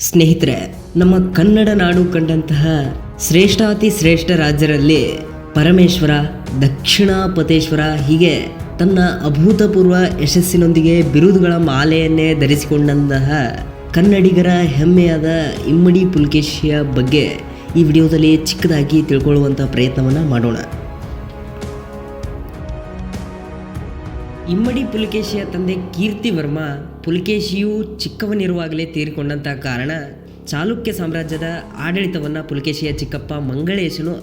ಸ್ನೇಹಿತರೆ, ನಮ್ಮ ಕನ್ನಡ ನಾಡು ಕಂಡಂತಹ ಶ್ರೇಷ್ಠಾತಿ ಶ್ರೇಷ್ಠ ರಾಜ್ಯರಲ್ಲಿ ಪರಮೇಶ್ವರ ದಕ್ಷಿಣಾಪತೇಶ್ವರ ಹೀಗೆ ತನ್ನ ಅಭೂತಪೂರ್ವ ಯಶಸ್ಸಿನೊಂದಿಗೆ ಬಿರುದುಗಳ ಮಾಲೆಯನ್ನೇ ಧರಿಸಿಕೊಂಡಂತಹ ಕನ್ನಡಿಗರ ಹೆಮ್ಮೆಯಾದ ಇಮ್ಮಡಿ ಪುಲ್ಕೇಶಿಯ ಬಗ್ಗೆ ಈ ವಿಡಿಯೋದಲ್ಲಿ ಚಿಕ್ಕದಾಗಿ ತಿಳ್ಕೊಳ್ಳುವಂಥ ಪ್ರಯತ್ನವನ್ನು ಮಾಡೋಣ. ಇಮ್ಮಡಿ ಪುಲಕೇಶಿಯ ತಂದೆ ಕೀರ್ತಿವರ್ಮ ಪುಲಕೇಶಿಯು ಚಿಕ್ಕವನಿರುವಾಗಲೇ ತೀರಿಕೊಂಡಂಥ ಕಾರಣ ಚಾಲುಕ್ಯ ಸಾಮ್ರಾಜ್ಯದ ಆಡಳಿತವನ್ನು ಪುಲಕೇಶಿಯ ಚಿಕ್ಕಪ್ಪ ಮಂಗಳೇಶನು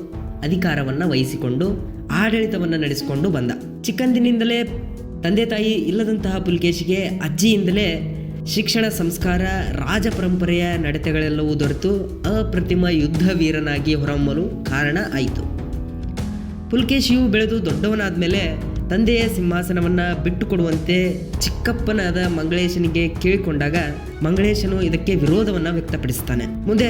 ಅಧಿಕಾರವನ್ನು ವಹಿಸಿಕೊಂಡು ಆಡಳಿತವನ್ನು ನಡೆಸಿಕೊಂಡು ಬಂದ. ಚಿಕ್ಕಂದಿನಿಂದಲೇ ತಂದೆ ತಾಯಿ ಇಲ್ಲದಂತಹ ಪುಲಕೇಶಿಗೆ ಅಜ್ಜಿಯಿಂದಲೇ ಶಿಕ್ಷಣ, ಸಂಸ್ಕಾರ, ರಾಜ ಪರಂಪರೆಯ ನಡತೆಗಳೆಲ್ಲವೂ ದೊರೆತು ಅಪ್ರತಿಮ ಯುದ್ಧ ವೀರನಾಗಿ ಹೊರಹೊಮ್ಮಲು ಕಾರಣ ಆಯಿತು. ಪುಲಕೇಶಿಯು ಬೆಳೆದು ದೊಡ್ಡವನಾದ ಮೇಲೆ ತಂದೆಯ ಸಿಂಹಾಸನವನ್ನು ಬಿಟ್ಟುಕೊಡುವಂತೆ ಚಿಕ್ಕಪ್ಪನಾದ ಮಂಗಳೇಶನಿಗೆ ಕೇಳಿಕೊಂಡಾಗ ಮಂಗಳೇಶನು ಇದಕ್ಕೆ ವಿರೋಧವನ್ನು ವ್ಯಕ್ತಪಡಿಸ್ತಾನೆ. ಮುಂದೆ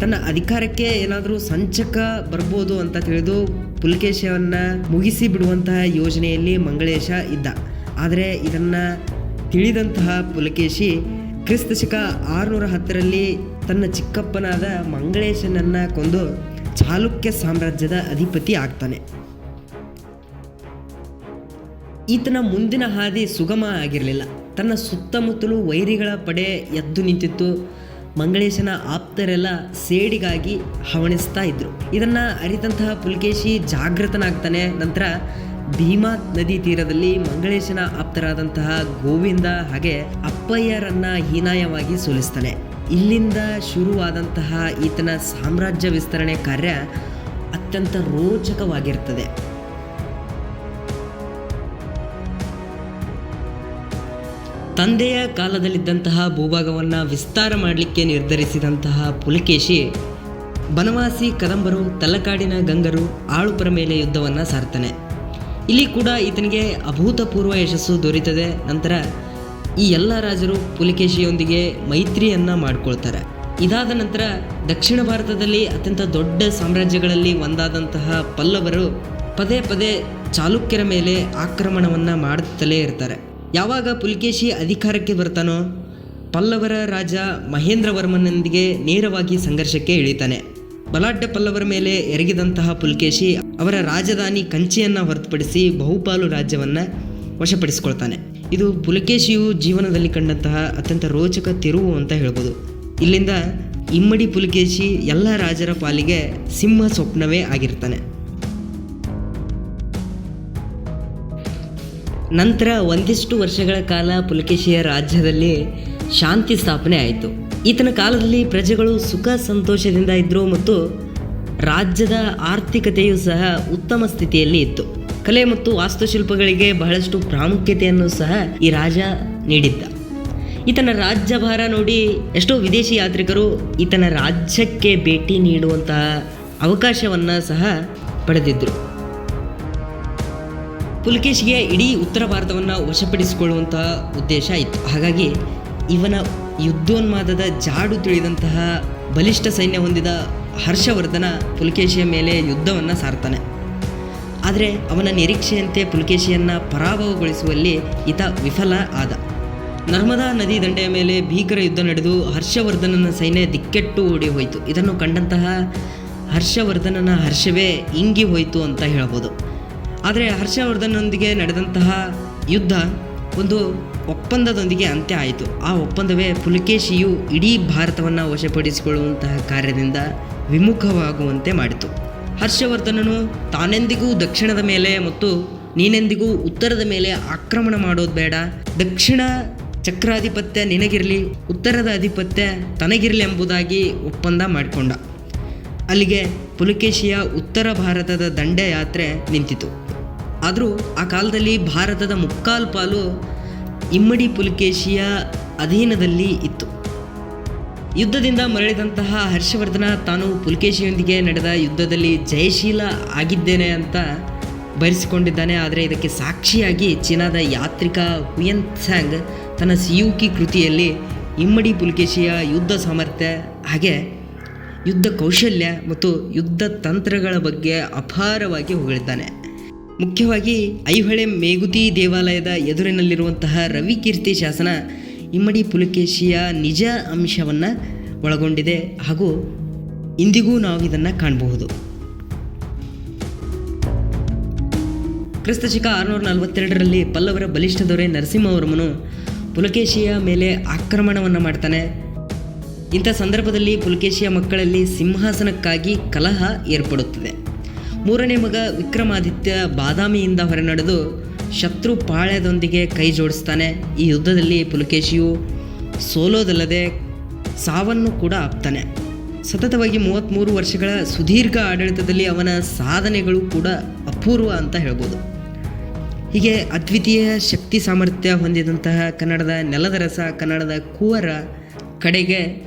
ತನ್ನ ಅಧಿಕಾರಕ್ಕೆ ಏನಾದರೂ ಸಂಚಕ ಬರ್ಬೋದು ಅಂತ ತಿಳಿದು ಪುಲ್ಕೇಶವನ್ನು ಮುಗಿಸಿ ಬಿಡುವಂತಹ ಯೋಜನೆಯಲ್ಲಿ ಮಂಗಳೇಶ ಇದ್ದ. ಆದರೆ ಇದನ್ನು ತಿಳಿದಂತಹ ಪುಲಕೇಶಿ ಕ್ರಿಸ್ತ ಶಕ ಆರುನೂರ ಹತ್ತರಲ್ಲಿ ತನ್ನ ಚಿಕ್ಕಪ್ಪನಾದ ಮಂಗಳೇಶನನ್ನು ಕೊಂದು ಚಾಲುಕ್ಯ ಸಾಮ್ರಾಜ್ಯದ ಅಧಿಪತಿ ಆಗ್ತಾನೆ. ಈತನ ಮುಂದಿನ ಹಾದಿ ಸುಗಮ ಆಗಿರಲಿಲ್ಲ. ತನ್ನ ಸುತ್ತಮುತ್ತಲೂ ವೈರಿಗಳ ಪಡೆ ಎದ್ದು ನಿಂತಿತ್ತು. ಮಂಗಳೇಶನ ಆಪ್ತರೆಲ್ಲ ಸೇಡಿಗಾಗಿ ಹವಣಿಸ್ತಾ ಇದ್ರು. ಇದನ್ನು ಅರಿತಂತಹ ಪುಲಕೇಶಿ ಜಾಗೃತನಾಗ್ತಾನೆ. ನಂತರ ಭೀಮಾ ನದಿ ತೀರದಲ್ಲಿ ಮಂಗಳೇಶನ ಆಪ್ತರಾದಂತಹ ಗೋವಿಂದ ಹಾಗೆ ಅಪ್ಪಯ್ಯರನ್ನ ಹೀನಾಯವಾಗಿ ಸೋಲಿಸ್ತಾನೆ. ಇಲ್ಲಿಂದ ಶುರುವಾದಂತಹ ಈತನ ಸಾಮ್ರಾಜ್ಯ ವಿಸ್ತರಣೆ ಕಾರ್ಯ ಅತ್ಯಂತ ರೋಚಕವಾಗಿರ್ತದೆ. ತಂದೆಯ ಕಾಲದಲ್ಲಿದ್ದಂತಹ ಭೂಭಾಗವನ್ನು ವಿಸ್ತಾರ ಮಾಡಲಿಕ್ಕೆ ನಿರ್ಧರಿಸಿದಂತಹ ಪುಲಕೇಶಿ, ಬನವಾಸಿ ಕದಂಬರು ತಲಕಾಡಿನ ಗಂಗರು, ಆಳುಪರ ಮೇಲೆ ಯುದ್ಧವನ್ನು ಸಾರ್ತಾನೆ. ಇಲ್ಲಿ ಕೂಡ ಈತನಿಗೆ ಅಭೂತಪೂರ್ವ ಯಶಸ್ಸು ದೊರೀತದೆ. ನಂತರ ಈ ಎಲ್ಲ ರಾಜರು ಪುಲಕೇಶಿಯೊಂದಿಗೆ ಮೈತ್ರಿಯನ್ನು ಮಾಡಿಕೊಳ್ತಾರೆ. ಇದಾದ ನಂತರ ದಕ್ಷಿಣ ಭಾರತದಲ್ಲಿ ಅತ್ಯಂತ ದೊಡ್ಡ ಸಾಮ್ರಾಜ್ಯಗಳಲ್ಲಿ ಒಂದಾದಂತಹ ಪಲ್ಲವರು ಪದೇ ಪದೇ ಚಾಲುಕ್ಯರ ಮೇಲೆ ಆಕ್ರಮಣವನ್ನು ಮಾಡುತ್ತಲೇ ಇರ್ತಾರೆ. ಯಾವಾಗ ಪುಲಕೇಶಿ ಅಧಿಕಾರಕ್ಕೆ ಬರ್ತಾನೋ ಪಲ್ಲವರ ರಾಜ ಮಹೇಂದ್ರವರ್ಮನೊಂದಿಗೆ ನೇರವಾಗಿ ಸಂಘರ್ಷಕ್ಕೆ ಇಳಿತಾನೆ. ಬಲಾಢ್ಯ ಪಲ್ಲವರ ಮೇಲೆ ಎರಗಿದಂತಹ ಪುಲಕೇಶಿ ಅವರ ರಾಜಧಾನಿ ಕಂಚಿಯನ್ನು ಹೊರತುಪಡಿಸಿ ಬಹುಪಾಲು ರಾಜ್ಯವನ್ನು ವಶಪಡಿಸಿಕೊಳ್ತಾನೆ. ಇದು ಪುಲಕೇಶಿಯು ಜೀವನದಲ್ಲಿ ಕಂಡಂತಹ ಅತ್ಯಂತ ರೋಚಕ ತಿರುವು ಅಂತ ಹೇಳ್ಬೋದು. ಇಲ್ಲಿಂದ ಇಮ್ಮಡಿ ಪುಲಕೇಶಿ ಎಲ್ಲ ರಾಜರ ಪಾಲಿಗೆ ಸಿಂಹ ಸ್ವಪ್ನವೇ ಆಗಿರ್ತಾನೆ. ನಂತರ ಒಂದಿಷ್ಟು ವರ್ಷಗಳ ಕಾಲ ಪುಲಕೇಶಿಯ ರಾಜ್ಯದಲ್ಲಿ ಶಾಂತಿ ಸ್ಥಾಪನೆ ಆಯಿತು. ಈತನ ಕಾಲದಲ್ಲಿ ಪ್ರಜೆಗಳು ಸುಖ ಸಂತೋಷದಿಂದ ಇದ್ದರು ಮತ್ತು ರಾಜ್ಯದ ಆರ್ಥಿಕತೆಯು ಸಹ ಉತ್ತಮ ಸ್ಥಿತಿಯಲ್ಲಿ ಇತ್ತು. ಕಲೆ ಮತ್ತು ವಾಸ್ತುಶಿಲ್ಪಗಳಿಗೆ ಬಹಳಷ್ಟು ಪ್ರಾಮುಖ್ಯತೆಯನ್ನು ಸಹ ಈ ರಾಜ ನೀಡಿದ್ದ. ಈತನ ರಾಜ್ಯಭಾರ ನೋಡಿ ಎಷ್ಟೋ ವಿದೇಶಿ ಯಾತ್ರಿಕರು ಈತನ ರಾಜ್ಯಕ್ಕೆ ಭೇಟಿ ನೀಡುವಂತಹ ಅವಕಾಶವನ್ನು ಸಹ ಪಡೆದಿದ್ದರು ಪುಲಕೇಶಿಗೆ ಇಡೀ ಉತ್ತರ ಭಾರತವನ್ನು ವಶಪಡಿಸಿಕೊಳ್ಳುವಂತಹ ಉದ್ದೇಶ ಇತ್ತು. ಹಾಗಾಗಿ ಇವನ ಯುದ್ಧೋನ್ಮಾದದ ಜಾಡು ತಿಳಿದಂತಹ ಬಲಿಷ್ಠ ಸೈನ್ಯ ಹೊಂದಿದ ಹರ್ಷವರ್ಧನ ಪುಲಕೇಶಿಯ ಮೇಲೆ ಯುದ್ಧವನ್ನು ಸಾರ್ತಾನೆ. ಆದರೆ ಅವನ ನಿರೀಕ್ಷೆಯಂತೆ ಪುಲಕೇಶಿಯನ್ನು ಪರಾಭವಗೊಳಿಸುವಲ್ಲಿ ಈತ ವಿಫಲ ಆದ. ನರ್ಮದಾ ನದಿ ದಂಡೆಯ ಮೇಲೆ ಭೀಕರ ಯುದ್ಧ ನಡೆದು ಹರ್ಷವರ್ಧನನ ಸೈನ್ಯ ದಿಕ್ಕೆಟ್ಟು ಓಡಿ ಹೋಯಿತು. ಇದನ್ನು ಕಂಡಂತಹ ಹರ್ಷವರ್ಧನನ ಹರ್ಷವೇ ಇಂಗಿ ಹೋಯಿತು ಅಂತ ಹೇಳ್ಬೋದು. ಆದರೆ ಹರ್ಷವರ್ಧನೊಂದಿಗೆ ನಡೆದಂತಹ ಯುದ್ಧ ಒಂದು ಒಪ್ಪಂದದೊಂದಿಗೆ ಅಂತ್ಯ ಆಯಿತು. ಆ ಒಪ್ಪಂದವೇ ಪುಲಕೇಶಿಯು ಇಡೀ ಭಾರತವನ್ನು ವಶಪಡಿಸಿಕೊಳ್ಳುವಂತಹ ಕಾರ್ಯದಿಂದ ವಿಮುಖವಾಗುವಂತೆ ಮಾಡಿತು. ಹರ್ಷವರ್ಧನನು ತಾನೆಂದಿಗೂ ದಕ್ಷಿಣದ ಮೇಲೆ ಮತ್ತು ನೀನೆಂದಿಗೂ ಉತ್ತರದ ಮೇಲೆ ಆಕ್ರಮಣ ಮಾಡೋದು ಬೇಡ. ದಕ್ಷಿಣ ಚಕ್ರಾಧಿಪತ್ಯ ನಿನಗಿರಲಿ, ಉತ್ತರದ ಆಧಿಪತ್ಯ ತನಗಿರಲಿ ಎಂಬುದಾಗಿ ಒಪ್ಪಂದ ಮಾಡಿಕೊಂಡ. ಅಲ್ಲಿಗೆ ಪುಲಕೇಶಿಯ ಉತ್ತರ ಭಾರತದ ದಂಡಯಾತ್ರೆ ನಿಂತಿತು. ಆದರೂ ಆ ಕಾಲದಲ್ಲಿ ಭಾರತದ ಮುಕ್ಕಾಲು ಪಾಲು ಇಮ್ಮಡಿ ಪುಲಕೇಶಿಯ ಅಧೀನದಲ್ಲಿ ಇತ್ತು. ಯುದ್ಧದಿಂದ ಮರಳಿದಂತಹ ಹರ್ಷವರ್ಧನ ತಾನು ಪುಲಕೇಶಿಯೊಂದಿಗೆ ನಡೆದ ಯುದ್ಧದಲ್ಲಿ ಜಯಶೀಲ ಆಗಿದ್ದೇನೆ ಅಂತ ಬರೆಸಿಕೊಂಡಿದ್ದಾನೆ ಆದರೆ ಇದಕ್ಕೆ ಸಾಕ್ಷಿಯಾಗಿ ಚೀನಾದ ಯಾತ್ರಿಕ ಹುಯನ್ ಸ್ಯಾಂಗ್ ತನ್ನ ಸಿಯುಕಿ ಕೃತಿಯಲ್ಲಿ ಇಮ್ಮಡಿ ಪುಲಕೇಶಿಯ ಯುದ್ಧ ಸಾಮರ್ಥ್ಯ ಹಾಗೆ ಯುದ್ಧ ಕೌಶಲ್ಯ ಮತ್ತು ಯುದ್ಧ ತಂತ್ರಗಳ ಬಗ್ಗೆ ಅಪಾರವಾಗಿ ಹೊಗಳಿದ್ದಾನೆ. ಮುಖ್ಯವಾಗಿ ಐಹೊಳೆ ಮೇಗುತಿ ದೇವಾಲಯದ ಎದುರಿನಲ್ಲಿರುವಂತಹ ರವಿಕೀರ್ತಿ ಶಾಸನ ಇಮ್ಮಡಿ ಪುಲಕೇಶಿಯ ನಿಜ ಅಂಶವನ್ನು ಒಳಗೊಂಡಿದೆ ಹಾಗೂ ಇಂದಿಗೂ ನಾವು ಇದನ್ನು ಕಾಣಬಹುದು. ಕ್ರಿಸ್ತಶಕ ಆರುನೂರ ನಲವತ್ತೆರಡರಲ್ಲಿ ಪಲ್ಲವರ ಬಲಿಷ್ಠ ದೊರೆ ನರಸಿಂಹವರ್ಮನು ಪುಲಕೇಶಿಯ ಮೇಲೆ ಆಕ್ರಮಣವನ್ನು ಮಾಡ್ತಾನೆ. ಇಂಥ ಸಂದರ್ಭದಲ್ಲಿ ಪುಲಕೇಶಿಯ ಮಕ್ಕಳಲ್ಲಿ ಸಿಂಹಾಸನಕ್ಕಾಗಿ ಕಲಹ ಏರ್ಪಡುತ್ತದೆ. ಮೂರನೇ ಮಗ ವಿಕ್ರಮಾದಿತ್ಯ ಬಾದಾಮಿಯಿಂದ ಹೊರನಡೆದು ಶತ್ರು ಪಾಳ್ಯದೊಂದಿಗೆ ಕೈ ಜೋಡಿಸ್ತಾನೆ. ಈ ಯುದ್ಧದಲ್ಲಿ ಪುಲಕೇಶಿಯು ಸೋಲೋದಲ್ಲದೆ ಸಾವನ್ನು ಕೂಡ ಆಪ್ತಾನೆ. ಸತತವಾಗಿ ಮೂವತ್ತ್ಮೂರು ವರ್ಷಗಳ ಸುದೀರ್ಘ ಆಡಳಿತದಲ್ಲಿ ಅವನ ಸಾಧನೆಗಳು ಕೂಡ ಅಪೂರ್ವ ಅಂತ ಹೇಳ್ಬೋದು. ಹೀಗೆ ಅದ್ವಿತೀಯ ಶಕ್ತಿ ಸಾಮರ್ಥ್ಯ ಹೊಂದಿದಂತಹ ಕನ್ನಡದ ನೆಲದ ರಸ, ಕನ್ನಡದ ಕೂವರ ಕಡೆಗೆ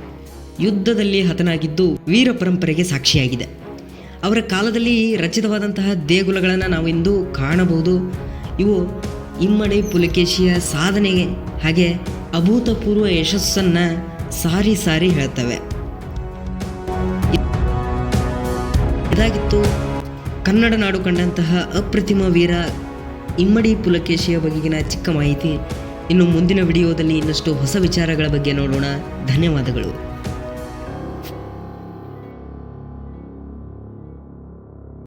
ಯುದ್ಧದಲ್ಲಿ ಹತನಾಗಿದ್ದು ವೀರ ಪರಂಪರೆಗೆ ಸಾಕ್ಷಿಯಾಗಿದೆ. ಅವರ ಕಾಲದಲ್ಲಿ ರಚಿತವಾದಂತಹ ದೇಗುಲಗಳನ್ನು ನಾವು ಕಾಣಬಹುದು. ಇವು ಇಮ್ಮಡಿ ಪುಲಕೇಶಿಯ ಸಾಧನೆಗೆ ಹಾಗೆ ಅಭೂತಪೂರ್ವ ಯಶಸ್ಸನ್ನು ಸಾರಿ ಸಾರಿ ಹೇಳ್ತವೆ. ಇದಾಗಿತ್ತು ಕನ್ನಡ ನಾಡು ಕಂಡಂತಹ ಅಪ್ರತಿಮ ವೀರ ಇಮ್ಮಡಿ ಪುಲಕೇಶಿಯ ಬಗೆಗಿನ ಚಿಕ್ಕ ಮಾಹಿತಿ. ಇನ್ನು ಮುಂದಿನ ವಿಡಿಯೋದಲ್ಲಿ ಇನ್ನಷ್ಟು ಹೊಸ ವಿಚಾರಗಳ ಬಗ್ಗೆ ನೋಡೋಣ. ಧನ್ಯವಾದಗಳು.